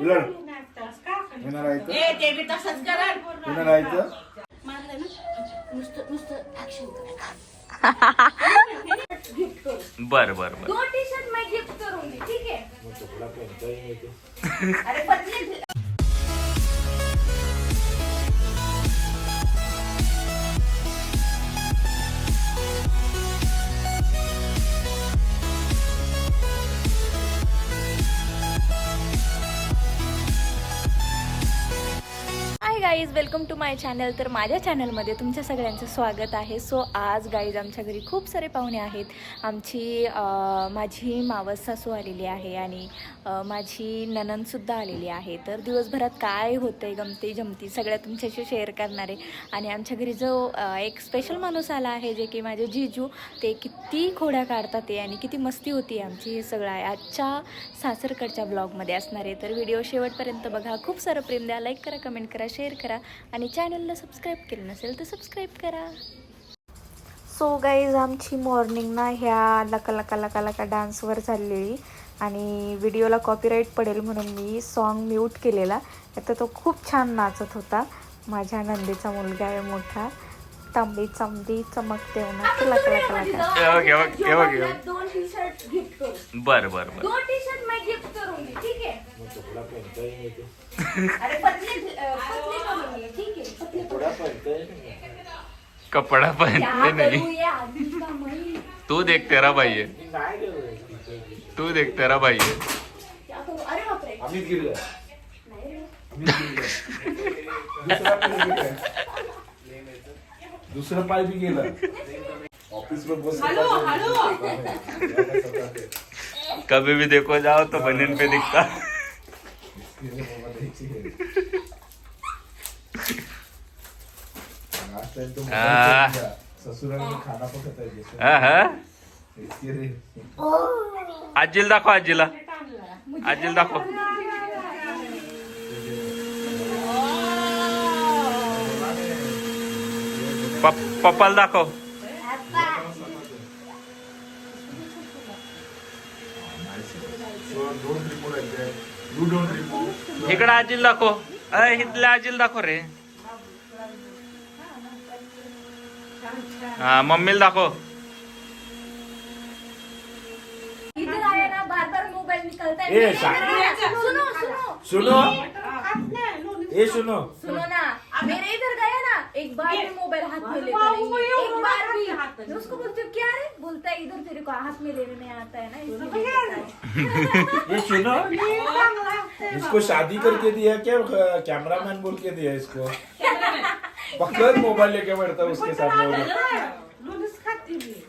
इलड येणार आहे तर? ए ते बी तसंच करा. येणार आहे तर? मारलं ना? नुसतं नुसतं ऍक्शन बर बर बर. दो टी शर्ट मैं गिफ्ट करूंगी ठीक है अरे पतले guys welcome to my channel तर माझ्या चॅनलमध्ये तुमच्या सगळ्यांचं स्वागत आहे. सो आज गाईज आमच्या घरी खूप सारे पाहुणे आहेत. आमची माझी मावस सासू आलेली आहे आणि माझी ननंदसुद्धा आलेली आहे. तर दिवसभरात काय होतं आहे गमती जमती सगळ्या तुमच्याशी शेअर करणारे आणि आमच्या घरी जो एक स्पेशल माणूस आला आहे जे की माझे जिजू ते किती खोड्या काढतात ते आणि किती मस्ती होती आमची हे सगळं आहे. आजच्या सासरकडच्या ब्लॉगमध्ये असणार आहे. तर व्हिडिओ शेवटपर्यंत बघा. खूप सारं प्रेम द्या. लाईक करा कमेंट करा शेअर करा. आणि चॅनलला सबस्क्राईब केलं नसेल तर सबस्क्राईब करा. सो गाईज आमची मॉर्निंग ना ह्या लका लका लका लका डान्सवर चाललेली. आणि व्हिडिओला कॉपीराईट पडेल म्हणून मी सॉन्ग म्यूट केलेला. तर तो खूप छान नाचत होता. माझ्या नंदीचा मुलगा आहे मोठा. तांबडी चांबडी चमकते उन्हात लका लका लका. हे बघ, हे बघ, हे बघ, हे बघ. दो टी शर्ट गिफ्ट करूँ बर बर बर दो टी शर्ट मैं गिफ्ट करूंगी ठीक है अरे पतले अ, पतले करूंगी ठीक है? पतले कपड़ा पहनते क्या नहीं। करूँ ये आदमी का मैं तू देख तेरा भाई है। तू देख तेरा भाई है। क्या करूँ? अरे बापरे अमित गिरलं नाही रे. दुसरा पाय बी काय? दुसरं पाय बी गेलं ऑफिस में बस कभी भी देखो जाओ तो बनियन पे दिखता। आ. आजीला दाखव आजीला। आजीला दाखव पप- पप्पाला दाखव यू डोंट रिमूव इकडे आजीला दाखव. अय इथल्या आजीला दाखव रे. हा मम्मीला दाखव. है ए, सुनो सुनो. सुनो. ए सुनो. सुनो ना. मेरे इधर एक बार भी मोबाइल हाथ में लेता नहीं है। एक बार भी। मैं उसको बोलती हूँ क्या रे? बोलता है इधर तेरे को हाथ में लेने नहीं आता है ना इसलिए लेता ये सुनो। इसको शादी करके दिया क्या? कैमरामैन बोल के दिया इसको। पकड़ मोबाइल लेके बैठता है उसके साथ में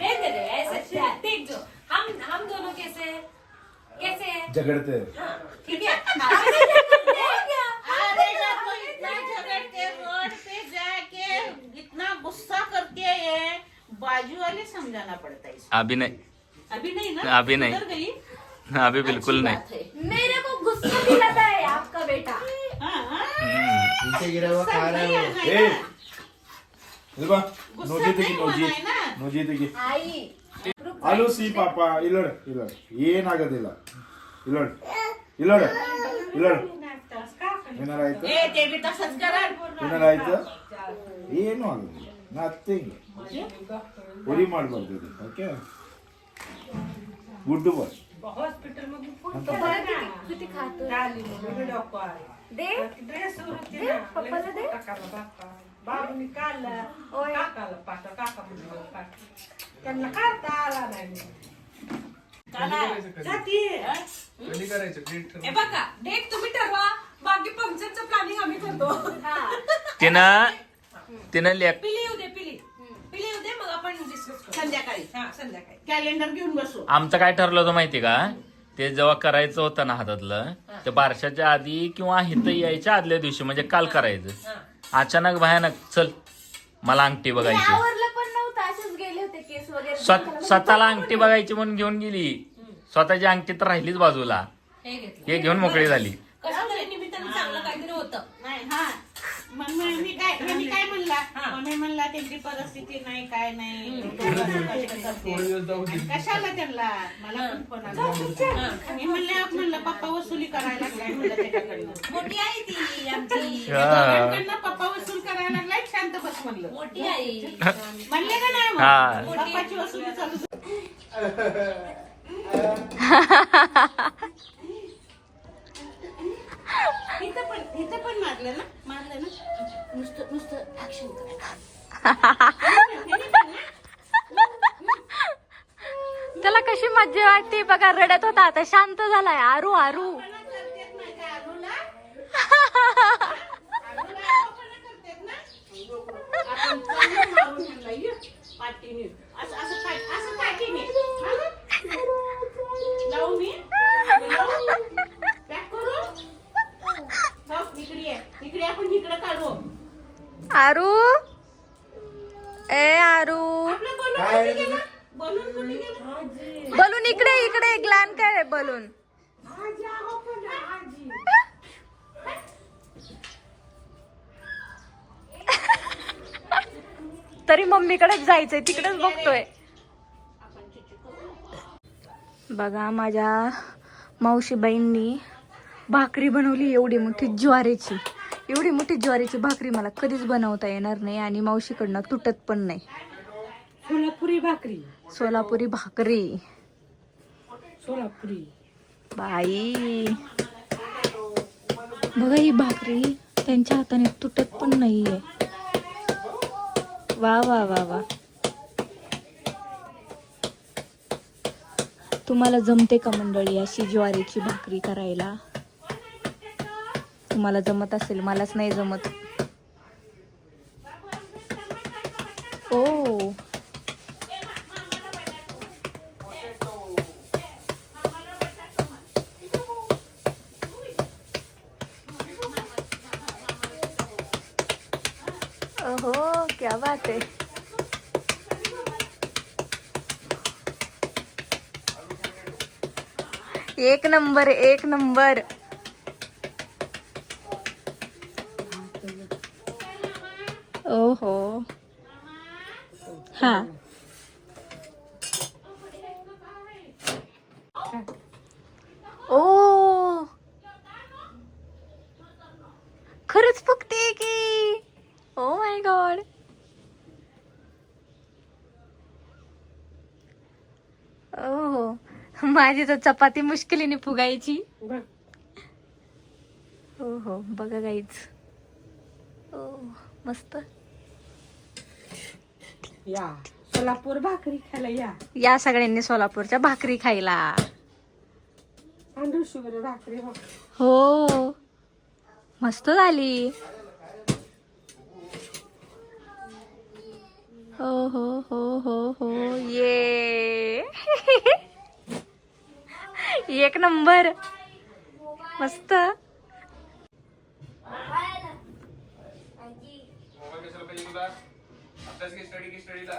रे रे ऐसे देख जो। हम हम दोनों कैसे कैसे झगड़ते हैं। बाजू वाले समझाना पड़ता है इसको अभी नहीं अभी नहीं ना अभी नहीं। उधर गई अभी बिल्कुल नहीं बात है मेरे को गुस्सा दिलाता है आपका बेटा हाँ, हाँ। हम्म. नीचे गिरा हुआ खा रहा है वो ए इल्बा गुस्सा नोजी नहीं तकी होना नोजी है ना। नोजी तकी आई आलो सी पापा इलड इलड ಏನಾಗೋದಿಲ್ಲ ಇಲ್ಲೋಡ್ ಇಲ್ಲೋಡ್ ಇಲ್ಲೋಡ್ ಏನಾರಾಯ್ತು ए ते बी तसंच करा ಏನಾರಾಯ್ತು ಏನು ಆಗೋದಿಲ್ಲ ನಥಿಂಗ್ ಉರಿ ಮಾಡಬಾರ್ದು ಇದು ಓಕೆ ಗುಡ್ ಬಾಯ್ तो बघा किती किती खातो दे दे पप्पाला दे बाबूने काढलं ओय. काकाला पाठव काका म्हणलं त्यांना काढता आला नाही जाती कधी करायचं डेट हे बघा डेट तुम्ही ठरवा बाकी फंक्शनचं प्लॅनिंग आम्ही करतो हा तिनं तिनं लेख पिली येऊ दे पिली. पिली येऊ दे मग आपण डिस्कस करू. संध्याकाळी. हा संध्याकाळी. कॅलेंडर घेऊन बसू. आमचं काय ठरलं होतं माहिती का? ते जेव्हा करायचं होतं ना हातातलं ते बारशाच्या आधी किंवा हिथं यायच्या आदल्या दिवशी म्हणजे काल करायचं. अचानक भयानक चल मला अंगठी बघायची. आवरलं पण नव्हतं असेच गेले होते केस वगैरे. स्व- स्वतःला अंगठी बघायची म्हणून घेऊन गेली. स्वतःची अंगठी तर राहिलीच बाजूला. हे घेतलं. हे घेऊन मोकळी झाली. कसं तरी निमित्तानं चांगलं काहीतरी होतं. नाही हा. मग मी काय मी काय म्हणला? मम्मी म्हणला त्यांची परिस्थिती नाही काय नाही. कशाला त्यांना? मला पण. मी म्हणले आप म्हणलं पप्पा वसुली करायला लागलाय. म्हणलं त्याच्याकडनं. मोठी आहे ती आमची. दोघांकडनं पप्पा वसूल करायला लागलाय शांत बस म्हणलं. मोठी आहे. म्हणले का नाही हा. मग? पप्पाची वसुली चालू झाली. इथं पण इथं पण मारलं ना? मारलं ना? नुसतं नुसतं ऍक्शन त्याला कशी मज्जा वाटते? बघा रडत होता आता. शांत झालाय. आरू आरू. इकडे आपण इकडे काढू आरू? ए आरू. बलून इकडे इकडे ग्लॅन काय बलून? तरी मम्मीकडेच जायचंय तिकडेच बघतोय. बघा माझ्या मावशीबाईंनी भाकरी बनवली एवढी मोठी ज्वारीची. एवढी मोठी ज्वारीची भाकरी मला कधीच बनवता येणार नाही आणि मावशीकडनं तुटत पण नाही. सोलापुरी भाकरी. सोलापुरी भाकरी. सोलापुरी. बाई. बघा ही भाकरी त्यांच्या हाताने तुटत पण नाहीये. वा वा वा वा. तुम्हाला जमते का मंडळी अशी ज्वारीची भाकरी करायला? तुम्हाला जमत असेल मलाच नाही जमत. ओ. हो क्या बात आहे. एक नंबर एक नंबर. हा. ओ. खरंच फुगते की. Oh my god. ओहो. माझी तर चपाती मुश्किलीने फुगायची. हो हो बघा गाईच ओ मस्त. या. सोलापूर भाकरी खायला या. या सगळ्यांनी सोलापूरच्या भाकरी खायला. तांदूळ शुगर भाकरी हो. हो. मस्त झाली. हो हो हो हो हो ये. एक नंबर. मस्त मोबाईल कशाला पाहिजे तुला अभ्यास घे स्टडी घे स्टडीला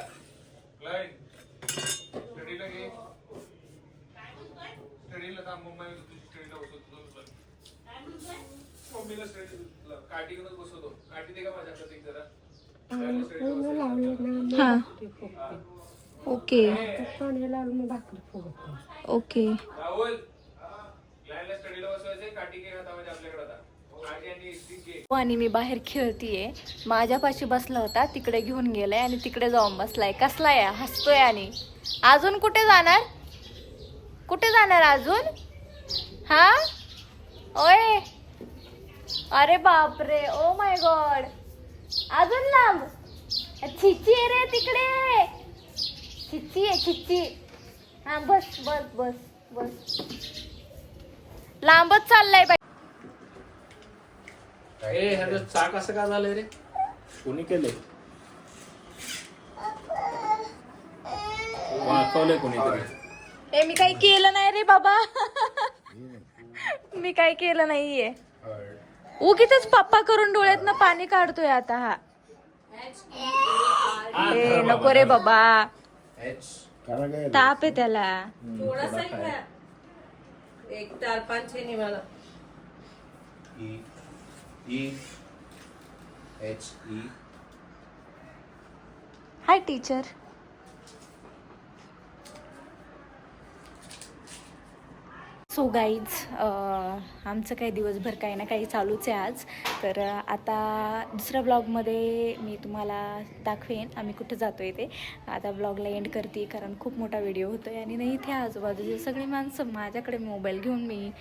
स्टडीला घे स्टडीला तुझी स्टडीला बसवतो तुझं मम्मीला स्टडी काठी घेऊनच बसवतो. काठी दे का माझ्या हातात एक जरा? हा ओके. फुगत ओके. स्टडीला स्टिक घे आणि मी बाहेर खेळतीये. माझ्यापाशी बसला होता तिकडे घेऊन गेलाय आणि तिकडे जाऊन बसलाय. कसलाय हसतोय आणि. अजून कुठे जाणार? कुठे जाणार अजून? हा? ओय अरे बापरे ओ माय गॉड अजून लांब। छिच्ची आहे रे तिकडे। छिच्ची आहे छिच्ची। हा बस बस बस बस। लांबच चाललाय बाई। ए ह्याचं चाक असं का झालंय रे? कोणी केले वाकवलंय कोणीतरी. ए मी काही केलं नाही रे बाबा. मी काही केलं नाहीये. उगीच पप्पा करून डोळ्यातनं पाणी काढतोय आता हा. ए नको रे बाबा. काय ताप आहे त्याला. एक चार पाच छे मला E E H E hi teacher so guys आमचं काही दिवसभर काही ना काही चालूच आहे आज. तर आता दुसऱ्या ब्लॉगमध्ये मी तुम्हाला दाखवेन आम्ही कुठं जातो आहे ते. आता ब्लॉगला एंड करते कारण खूप मोठा व्हिडिओ होतो आहे आणि नाही इथे आजूबाजूचे सगळी माणसं माझ्याकडे मोबाईल घेऊन मी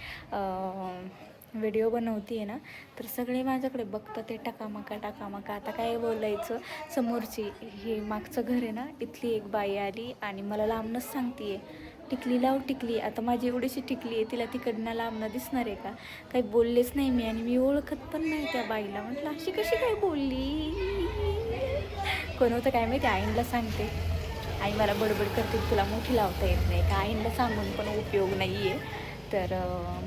व्हिडिओ बनवते आहे ना. तर सगळे माझ्याकडे बघतात ते टाकामाका टाकामाका. आता काय बोलायचं? समोरची हे मागचं घर आहे ना इथली एक बाई आली आणि मला लांबनच सांगते आहे टिकली लाव टिकली. आता माझी एवढीशी टिकली आहे तिला तिकडनं लांबणं दिसणार आहे का? काही बोललेच नाही मी आणि मी ओळखत पण नाही त्या बाईला. म्हटलं अशी कशी काय बोलली? कोण होतं काय माहिती? आईनला सांगते. आई मला बडबड करते तुला मोठी लावता येत नाही का? आईंला सांगून पण उपयोग नाही आहे तर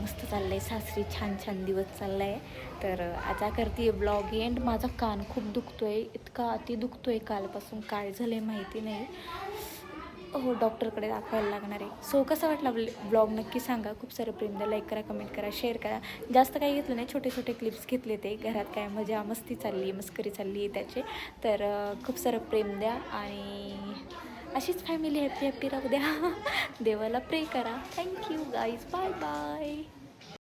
मस्त चाललं आहे सासरी छान छान दिवस चालला आहे तर अं, आता करते ब्लॉग. एंड माझा कान खूप दुखतो आहे इतका अति दुखतो आहे कालपासून काय झालं आहे माहिती नाही. हो डॉक्टरकडे दाखवायला लागणार आहे. सो कसा वाटला ब्लॉग? नक्की सांगा. खूप सारं प्रेम द्या. लाईक करा कमेंट करा शेअर करा. जास्त काही घेतलं नाही. छोटे छोटे क्लिप्स घेतले ते. घरात काय मजा मस्ती चालली मस्करी चालली आहे त्याचे. तर खूप सारं प्रेम द्या आणि अशीच फॅमिली हॅपी हॅपी राहू द्या. देवाला प्रे करा. Thank you guys bye bye